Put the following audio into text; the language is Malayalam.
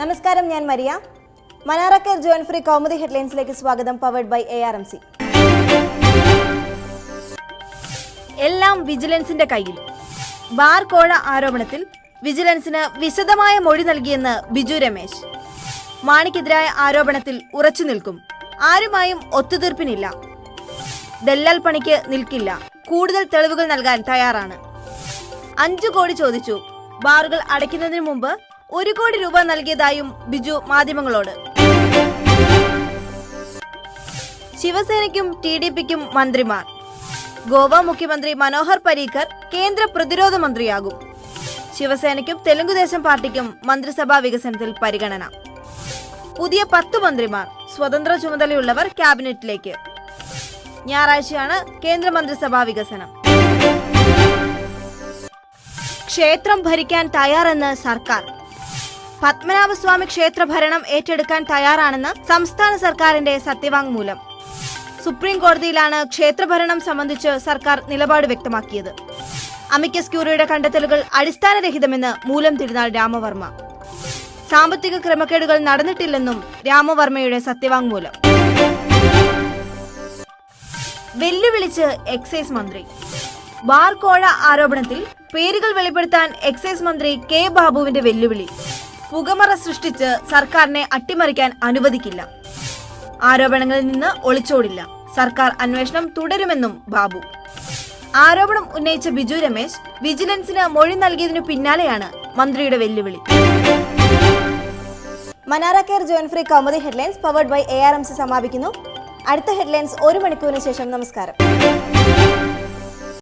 നമസ്കാരം ഞാൻ മരിയ. മനാറക്കർ ജോയിൻ ഫ്രീ കൗമുദി ഹെഡ്ലൈൻസിലേക്ക് സ്വാഗതം powered by A R M C എല്ലാം വിജിലൻസിന്റെ കയ്യിൽ. ബാർ കോഴ ആരോപണത്തിൽ വിജിലൻസിന് വിശദമായ മൊഴി നൽകിയെന്ന് ബിജു രമേശ്. മാണിക്കെതിരായ ആരോപണത്തിൽ ഉറച്ചു നിൽക്കും. ആരുമായും ഒത്തുതീർപ്പിനില്ല. ദല്ലാൽ പണിക്ക് നിൽക്കില്ല. കൂടുതൽ തെളിവുകൾ നൽകാൻ തയ്യാറാണ്. അഞ്ചു കോടി ചോദിച്ചു. ബാറുകൾ അടയ്ക്കുന്നതിന് മുമ്പ് ഒരു കോടി രൂപ നൽകിയതായും ബിജു മാധ്യമങ്ങളോട്. ശിവസേനയ്ക്കും ടി ഡി പിക്കും മന്ത്രിമാർ. ഗോവ മുഖ്യമന്ത്രി മനോഹർ പരീക്കർ കേന്ദ്ര പ്രതിരോധ മന്ത്രിയാകും. ശിവസേനയ്ക്കും തെലുങ്കുദേശം പാർട്ടിക്കും മന്ത്രിസഭാ വികസനത്തിൽ പരിഗണന. പുതിയ പത്ത് മന്ത്രിമാർ സ്വതന്ത്ര ചുമതലയുള്ളവർ ക്യാബിനറ്റിലേക്ക്. ഞായറാഴ്ചയാണ് കേന്ദ്രമന്ത്രിസഭാ വികസനം. ക്ഷേത്രം ഭരിക്കാൻ തയ്യാറെന്ന് സർക്കാർ. പത്മനാഭസ്വാമി ക്ഷേത്ര ഭരണം ഏറ്റെടുക്കാൻ തയ്യാറാണെന്ന് സംസ്ഥാന സർക്കാരിന്റെ സത്യവാങ്മൂലം. സുപ്രീം കോടതിയിലാണ് ക്ഷേത്രഭരണം സംബന്ധിച്ച് സർക്കാർ നിലപാട് വ്യക്തമാക്കിയത്. അമിക്കസ് ക്യൂറിയുടെ കണ്ടെത്തലുകൾ അടിസ്ഥാനരഹിതമെന്ന് മൂലം തിരുനാൾ രാമവർമ്മ. സാമ്പത്തിക ക്രമക്കേടുകൾ നടന്നിട്ടില്ലെന്നും രാമവർമ്മയുടെ സത്യവാങ്മൂലം. വെല്ലുവിളിച്ച് എക്സൈസ് മന്ത്രി. ബാർ കോഴ ആരോപണത്തിൽ പേരുകൾ വെളിപ്പെടുത്താൻ എക്സൈസ് മന്ത്രി കെ ബാബുവിന്റെ വെല്ലുവിളി. പുകമറ സൃഷ്ടിച്ച് സർക്കാരിനെ അട്ടിമറിക്കാൻ അനുവദിക്കില്ല. ആരോപണങ്ങളിൽ നിന്ന് ഒളിച്ചോടില്ല. സർക്കാർ അന്വേഷണം തുടരുമെന്നും ബാബു. ആരോപണം ഉന്നയിച്ച ബിജു രമേശ് വിജിലൻസിന് മൊഴി നൽകിയതിനു പിന്നാലെയാണ് മന്ത്രിയുടെ വെല്ലുവിളി. മനാറ care join free Kaumudi headlines powered by A R M C സമാപിക്കുന്നു. അടുത്ത ഹെഡ്ലൈൻസ് ഒരു മണിക്കൂറിന് ശേഷം നമസ്കാരം.